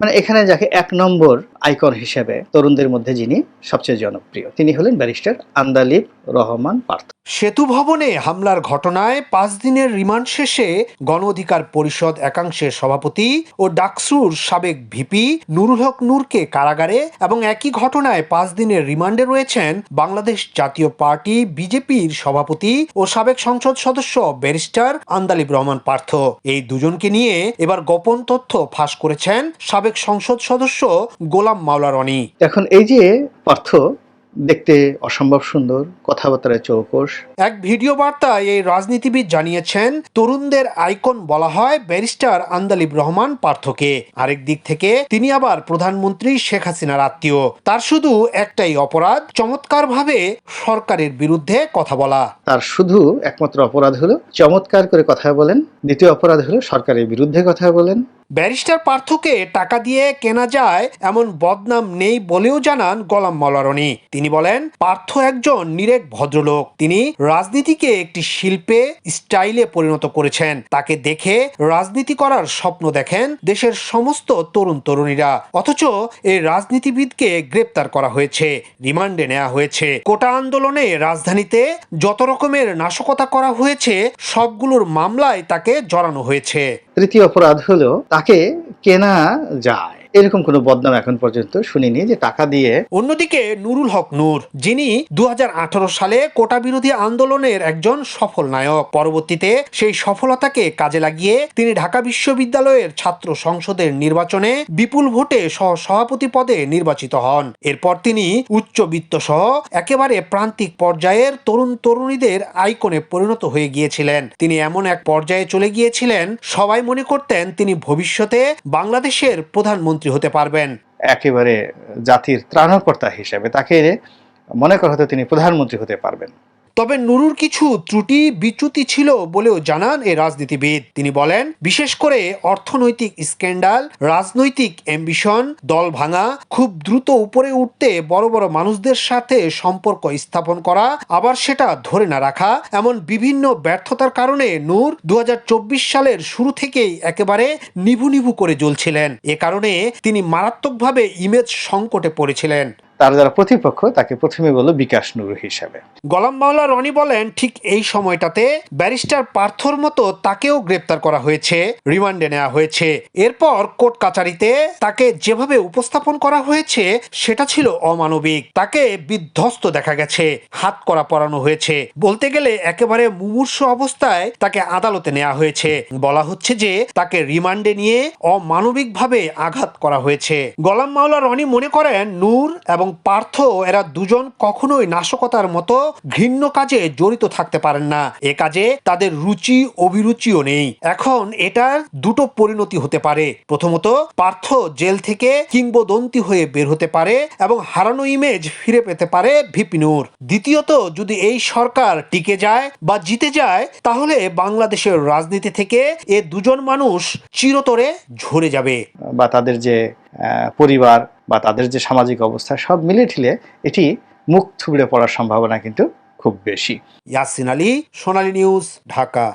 মানে এখানে যাকে এক নম্বর আইকন হিসেবে তরুণদের মধ্যে যিনি সবচেয়ে জনপ্রিয়, তিনি হলেন ব্যারিস্টার আন্দালিব রহমান পার্থ। সেতু ভবনে হামলার ঘটনায় পাঁচ দিনের রিমান্ড শেষে গণ অধিকার পরিষদ একাংশের সভাপতি ও ডাকসুর সাবেক ভিপি নুরুল হক নূরকে কারাগারে এবং একই ঘটনায় পাঁচ দিনের রিমান্ডে রয়েছেন বাংলাদেশ জাতীয় পার্টি বিজেপির সভাপতি ও সাবেক সংসদ সদস্য ব্যারিস্টার আন্দালিব রহমান পার্থ। এই দুজনকে নিয়ে এবার গোপন তথ্য ফাঁস করেছেন সাবেক সংসদ সদস্য গোলাম মাওলা রনি। এখন এই যে পার্থ দেখতে অসম্ভব সুন্দর কথাবার্তায় চৌকস এক ভিডিও বার্তায় এই রাজনীতিবিদ জানিয়েছেন তরুণদের আইকন বলা হয় ব্যারিস্টার আন্দালিব রহমান পার্থকে। আরেক দিক থেকে তিনি আবার প্রধানমন্ত্রী শেখ হাসিনার আত্মীয়। তার শুধু একটাই অপরাধ চমৎকারভাবে সরকারের বিরুদ্ধে কথা বলা। তার শুধু একমাত্র অপরাধ হলো চমৎকার করে কথা বলেন। দ্বিতীয় অপরাধ হলো সরকারের বিরুদ্ধে কথা বলেন। ব্যারিস্টার পার্থকে টাকা দিয়ে কেনা যায় এমন বদনাম নেই বলেও জানান গোলাম মলারণী তিনি বলেন, পার্থ একজন নিরেট ভদ্রলোক। তিনি রাজনীতিকে একটি শিল্পে, স্টাইলে পরিণত করেছেন। তাকে দেখে রাজনীতি করার স্বপ্ন দেখেন দেশের সমস্ত তরুণ তরুণীরা। অথচ এই রাজনীতিবিদকে গ্রেপ্তার করা হয়েছে, রিমান্ডে নেওয়া হয়েছে। কোটা আন্দোলনে রাজধানীতে যত রকমের নাশকতা করা হয়েছে, সবগুলোর মামলায় তাকে জড়ানো হয়েছে। তৃতীয় অপরাধ হলো তাকে কেনা যায়। এরকম কোনো বদনাম এখন পর্যন্ত শুনিনি যে টাকা দিয়ে অন্যদিকে নুরুল হক নূর, যিনি দু সালে কোটা বিরোধী আন্দোলনের একজন সফল নায়ক। পরবর্তীতে সেই সফলতাকে কাজে লাগিয়ে তিনি ঢাকা বিশ্ববিদ্যালয়ের ছাত্র সংসদের নির্বাচনে বিপুল ভোটে সহ সভাপতি পদে নির্বাচিত হন। এরপর তিনি উচ্চবিত্ত সহ একেবারে প্রান্তিক পর্যায়ের তরুণ তরুণীদের আইকনে পরিণত হয়ে গিয়েছিলেন। তিনি এমন এক পর্যায়ে চলে গিয়েছিলেন, সবাই মনে করতেন তিনি ভবিষ্যতে বাংলাদেশের প্রধানমন্ত্রী হতে পারবেন। একেবারে জাতির ত্রাণকর্তা হিসেবে তাকে মনে করা হতো তিনি প্রধানমন্ত্রী হতে পারবেন। তবে নুরুর কিছু ত্রুটি বিচ্যুতি ছিল বলেও জানান এই রাজনীতিবিদ। তিনি বলেন, বিশেষ করে অর্থনৈতিক স্ক্যান্ডাল, রাজনৈতিক অ্যাম্বিশন, দল ভাঙা, খুব দ্রুত উপরে উঠতে বড় বড় মানুষদের সাথে সম্পর্ক স্থাপন করা, আবার সেটা ধরে না রাখা, এমন বিভিন্ন ব্যর্থতার কারণে নূর দু হাজার চব্বিশ সালের শুরু থেকেই একেবারে নিভু নিভু করে জ্বলছিলেন। এ কারণে তিনি মারাত্মকভাবে ইমেজ সংকটে পড়েছিলেন। তার যারা প্রতিপক্ষ, তাকে প্রথমে বলল বিকাশ নুর হিসাবে। গোলাম মাওলা রনি বলেন, ঠিক এই সময়টাতে ব্যারিস্টার পার্থর মতো তাকেও গ্রেপ্তার করা হয়েছে, রিমান্ডে নেওয়া হয়েছে। এরপর কোর্ট কাচারিতে তাকে যেভাবে উপস্থাপন করা হয়েছে, সেটা ছিল অমানবিক। তাকে বিধ্বস্ত দেখা গেছে, হাত করা পরানো হয়েছে। বলতে গেলে একেবারে মুমূর্ষ অবস্থায় তাকে আদালতে নেওয়া হয়েছে। বলা হচ্ছে যে তাকে রিমান্ডে নিয়ে অমানবিকভাবে আঘাত করা হয়েছে। গোলাম মাওলা রনি মনে করেন, নূর এবং পার্থ এরা দুজন কখনোই নাশকতার মতো ঘৃণ্য কাজে জড়িত থাকতে পারেন না। এ কাজে তাদের রুচি, অভিরুচিও নেই। এখন এটার দুটো পরিণতি হতে পারে। প্রথমত, পার্থ জেল থেকে কিংবদন্তি হয়ে বের হতে পারে এবং হারানো ইমেজ ফিরে পেতে পারে ভিপিনুর। দ্বিতীয়ত, যদি এই সরকার টিকে যায় বা জিতে যায়, তাহলে বাংলাদেশের রাজনীতি থেকে এ দুজন মানুষ চিরতরে ঝরে যাবে। বা তাদের যে পরিবার বা তাদের যে সামাজিক অবস্থা সব মিলে ঠিলে এটি মুখ থুবড়ে পড়ার সম্ভাবনা কিন্তু খুব বেশি। ইয়াসিন আলী, সোনালী নিউজ, ঢাকা।